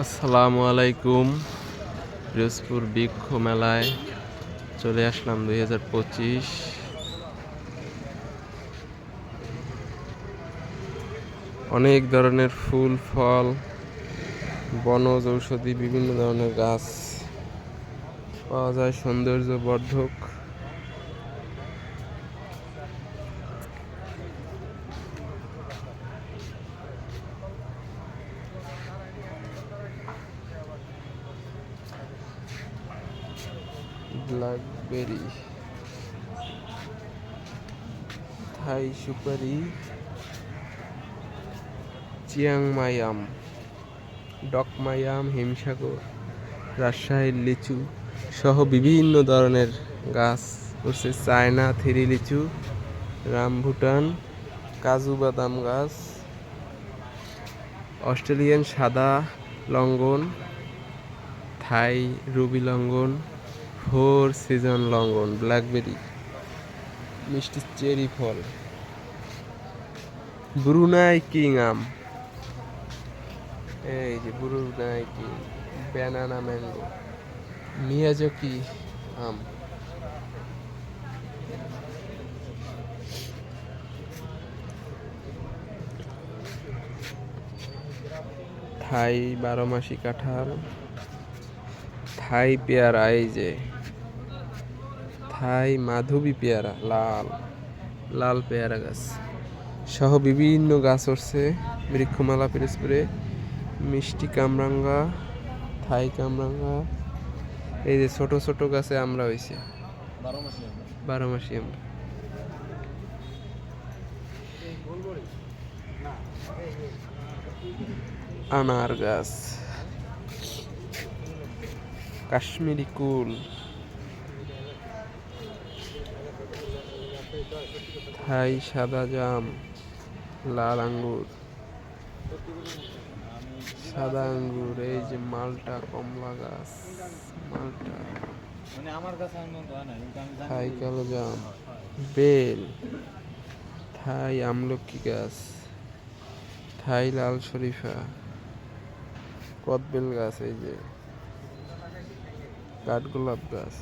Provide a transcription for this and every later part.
আসসালামু আলাইকুম। পিরোজপুর বৃক্ষ মেলায় চলে আসলাম দুই হাজার পঁচিশ। অনেক ধরনের ফুল, ফল, বনজ ঔষধি বিভিন্ন ধরনের গাছ পাওয়া যায় সৌন্দর্য ব্ল্যাকবেরি থাই সুপারি চিয়াংমায়াম ডকমায়াম হিমসাগর রাজশাহীর লিচু সহ বিভিন্ন ধরনের গাছ হচ্ছে চায়না থ্রি লিচু রামভুটান কাজু বাদাম গাছ অস্ট্রেলিয়ান সাদা longan Thai ruby longan four season longan blackberry, মিষ্টি চেরি ফল, ব্রুনাই কিং আম। এই যে Brunei king, banana mango Miyazaki আম। থাই বারো মাসি কাঁঠাল, থাই পেয়ারা, এই যে থাই মাধবী পেয়ারা লাল লাল পেয়ারা গাছ। সহ বিভিন্ন গাছ উঠছে বৃক্ষমালা পিরোজপুরে। মিষ্টি কামরাঙ্গা থাই কামরাঙ্গা। এই যে ছোট ছোট গাছে আমরা হয়েছে বারো মাসি আমরা। আনার গাছ। কাশ্মীরি কুল। থাই সাদা জাম, লাল আঙ্গুর। সাদা আঙ্গুর, এই যে মালটা, কমলা গাছ, মালটা। থাই কালো জাম, বেল, থাই আমলকি গাছ, থাই লাল শরীফা, কদবেল গাছ, এই যে কাঠগোলাপ গাছ।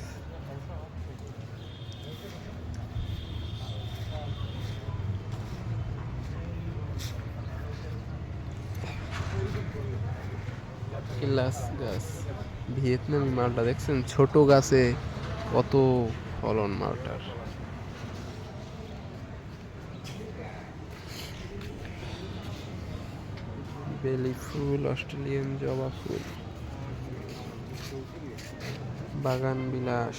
কিলাস গাছ? ভিয়েতনামি মালটা দেখছেন? ছোট গাছে কত ফলন মালটার। বেলি ফুল, অস্ট্রেলিয়ান জবা ফুল। বাগান বিলাস।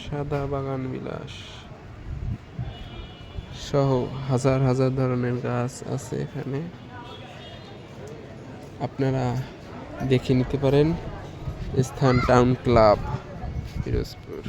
সাদা বাগান বিলাস। সহ হাজার হাজার ধরনের গাছ আছে এখানে। আপনারা দেখে নিতে পারেন। স্থান টাউন ক্লাব পিরোজপুর